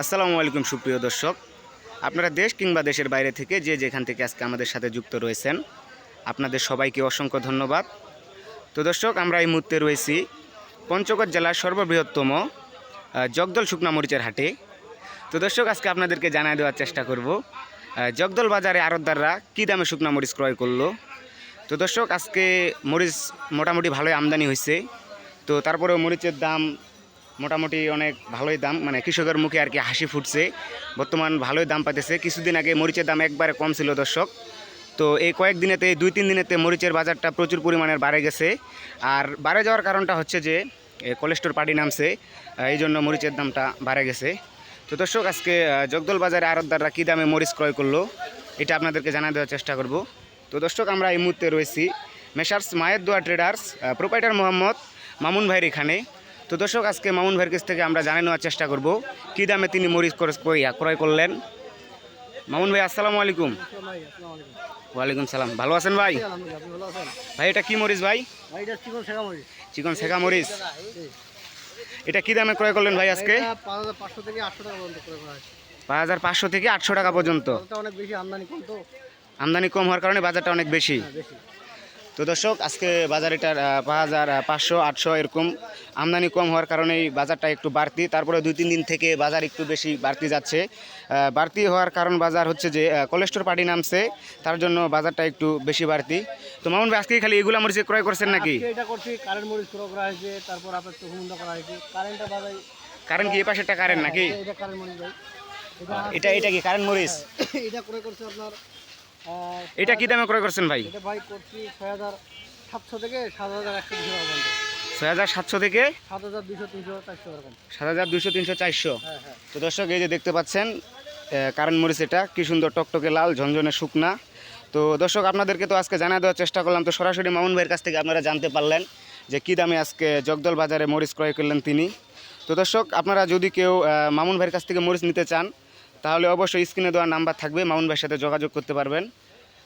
আসসালামু আলাইকুম সুপ্রিয় দর্শক। আপনারা দেশ কিংবা দেশের বাইরে থেকে যে যেখান থেকে আজকে আমাদের সাথে যুক্ত রয়েছেন, আপনাদের সবাইকে অসংখ্য ধন্যবাদ। তো দর্শক, আমরা এই মুহূর্তে রয়েছি পঞ্চগড় জেলার সর্ববৃহত্তম জগদল শুকনা মরিচের হাটে। তো দর্শক, আজকে আপনাদেরকে জানিয়ে দেওয়ার চেষ্টা করব জগদল বাজারে আড়তদাররা কী দামে শুকনা মরিচ ক্রয় করল? তো দর্শক, আজকে মরিচ মোটামুটি ভালোই আমদানি হয়েছে। তো তারপরেও মরিচের দাম মোটামুটি অনেক ভালোই দাম মানে কৃষকের মুখে আর কি হাসি ফুটছে। বর্তমান ভালোই দাম পাইতেছে। কিছুদিন আগে মরিচের দাম একবারে কম ছিল দর্শক। তো এই কয়েকদিনেতে দুই তিন দিনেতে মরিচের বাজারটা প্রচুর পরিমাণের বাড়ে গেছে। আর বাড়ে যাওয়ার কারণটা হচ্ছে যে কোলেস্টোর পার্টি নামছে এই জন্য মরিচের দামটা বাড়ে গেছে। তো দর্শক, আজকে জগদল বাজারে আরতদাররা কী দামে মরিচ ক্রয় করল, এটা আপনাদেরকে জানা দেওয়ার চেষ্টা করব। তো দর্শক, আমরা এই মুহূর্তে রয়েছি মেসার্স মায়ের দোয়া ট্রেডার্স প্রোপাইটার মোহাম্মদ মামুন ভাইয়ের এখানে। তো দর্শক আজকে মামুন ভাইয়ের কাছ থেকে আমরা জানে নেওয়ার চেষ্টা করব। কী দামে তিনি মরিচ করে কইয়া ক্রয় করলেন? মামুন ভাই আসসালামু আলাইকুম। ওয়ালাইকুম সালাম। ভালো আছেন ভাই? ভাই এটা কি মরিচ ভাই? চিকন শেখা মরিচ। এটা কি দামে ক্রয় করলেন ভাই আজকে? পাঁচ হাজার পাঁচশো থেকে আটশো টাকা পর্যন্ত। আমদানি কম হওয়ার কারণে বাজারটা অনেক হ্যাঁ বেশি। তো দর্শক আজকে বাজার এটার পাঁচ হাজার পাঁচশো আটশো এরকম আমদানি কম হওয়ার কারণেই বাজারটা একটু বাড়তি। তারপরে দুই তিন দিন থেকে বাজার একটু বেশি বাড়তি যাচ্ছে। বাড়তি হওয়ার কারণ বাজার হচ্ছে যে কোলেস্টোর পার্টি নামছে তার জন্য বাজারটা একটু বেশি বাড়তি। তো মামুন ভাই আজকে খালি এগুলো মরিচ ক্রয় করছেন নাকি? এটা করছি কারেন্ট মরিচ করে করা হয়েছে তারপর আপনার চোখমুন্দা করা হয়েছে। কারেন্টটা বাজাই কারণ কি এই পাশেরটা কারেন্ট নাকি? এটা কারেন্ট মরিচ ভাই। এটা এটা এটা কি কারেন্ট মরিচ? এটা করে করছে আপনার এটা কি দামে ক্রয় করছেন ভাই? এটা ভাই করছি ছয় হাজার সাতশো থেকে সাত হাজার একশো দুশো পর্যন্ত। ছয় হাজার সাতশো থেকে সাত হাজার দুশো তিনশো চারশো সাত হাজার দুশো তিনশো চারশো। হ্যাঁ হ্যাঁ। তো দর্শক এই যে দেখতে পাচ্ছেন কারেন্ট মরিচ এটা কি সুন্দর টকটকে লাল ঝনঝনে শুকনা। তো দর্শক আপনাদেরকে তো আজকে জানা দেওয়ার চেষ্টা করলাম তো সরাসরি মামুন ভাইয়ের কাছ থেকে আপনারা জানতে পারলেন যে কী দামে আজকে জগদল বাজারে মরিচ ক্রয় করলেন তিনি। তো দর্শক আপনারা যদি কেউ মামুন ভাইয়ের কাছ থেকে মরিচ নিতে চান তাহলে অবশ্যই স্ক্রিনে দেওয়া নাম্বার থাকবে মামুন ভাইয়ের সাথে যোগাযোগ করতে পারবেন।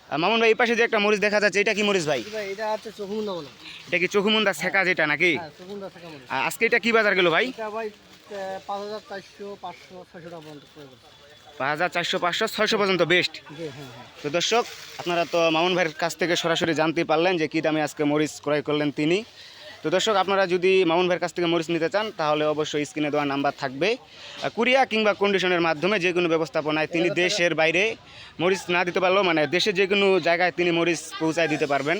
মামুন ভাই এই পাশে যে একটা মরিচ দেখা যাচ্ছে এটা কি মরিচ ভাই? এটা কি চোখুমুন্দা শেখা যেটা নাকি? হ্যাঁ আজকে এটা কি বাজার গেল ভাই? ভাই পাঁচ হাজার চারশো পাঁচশো ছয়শো পর্যন্ত বেস্ট হ্যাঁ হ্যাঁ। তো দর্শক আপনারা তো মামুন ভাইয়ের কাছ থেকে সরাসরি জানতে পারলেন যে কী দামে আজকে মরিচ ক্রয় করলেন তিনি। তো দর্শক আপনারা যদি মামুন ভাইয়ের কাছ থেকে মরিচ নিতে চান তাহলে অবশ্যই স্ক্রিনে দেওয়া নাম্বার থাকবে। কুরিয়া কিংবা কন্ডিশনের মাধ্যমে যে কোনো ব্যবস্থাপনায় তিনি দেশের বাইরে মরিচ না দিতে পারলেও মানে দেশের যে কোনো জায়গায় তিনি মরিচ পৌঁছায় দিতে পারবেন।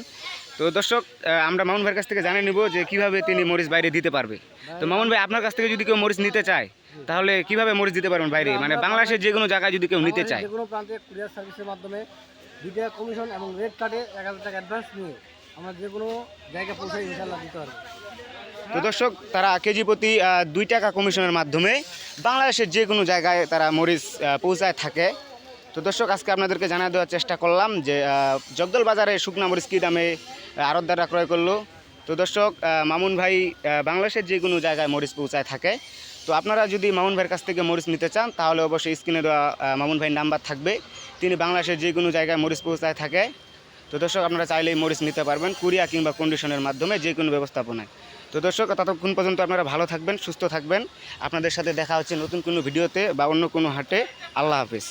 তো দর্শক আমরা মামুন ভাইয়ের কাছ থেকে জানিয়ে নিব যে কীভাবে তিনি মরিচ বাইরে দিতে পারবে। তো মামুন ভাই আপনার কাছ থেকে যদি কেউ মরিচ নিতে চায় তাহলে কীভাবে মরিচ দিতে পারবেন বাইরে? মানে বাংলাদেশের যে কোনো জায়গায় যদি কেউ নিতে চায়। যে কোনো প্রান্তে কুরিয়ার সার্ভিসের মাধ্যমে দুইটা কমিশন এবং রেড কার্ডে এক হাজার টাকা অ্যাডভান্স নিয়ে তো দর্শক, তারা কেজি প্রতি দুই টাকা কমিশনের মাধ্যমে বাংলাদেশের যে কোনো জায়গায় তারা মরিচ পৌঁছায় থাকে। তো দর্শক, আজকে আপনাদেরকে জানা দেওয়ার চেষ্টা করলাম যে জগদল বাজারে শুকনা মরিচ কী দামে আড়তদাররা ক্রয় করল। তো দর্শক মামুন ভাই বাংলাদেশের যে কোনো জায়গায় মরিচ পৌঁছায় থাকে। তো আপনারা যদি মামুন ভাইয়ের কাছ থেকে মরিচ নিতে চান, তাহলে অবশ্যই স্ক্রিনে দেওয়া মামুন ভাইয়ের নাম্বার থাকবে। তিনি বাংলাদেশের যে কোনো জায়গায় মরিচ পৌঁছায় থাকে। তো দর্শক, আপনারা চাইলে এই মরিচ নিতে পারবেন, কুরিয়া কিংবা কন্ডিশনের মাধ্যমে যে কোনো ব্যবস্থাপনায়। তো দর্শক, ততক্ষণ পর্যন্ত আপনারা ভালো থাকবেন, সুস্থ থাকবেন। আপনাদের সাথে দেখা হচ্ছে নতুন কোনো ভিডিওতে বা অন্য কোনো হাটে। আল্লাহ হাফিজ।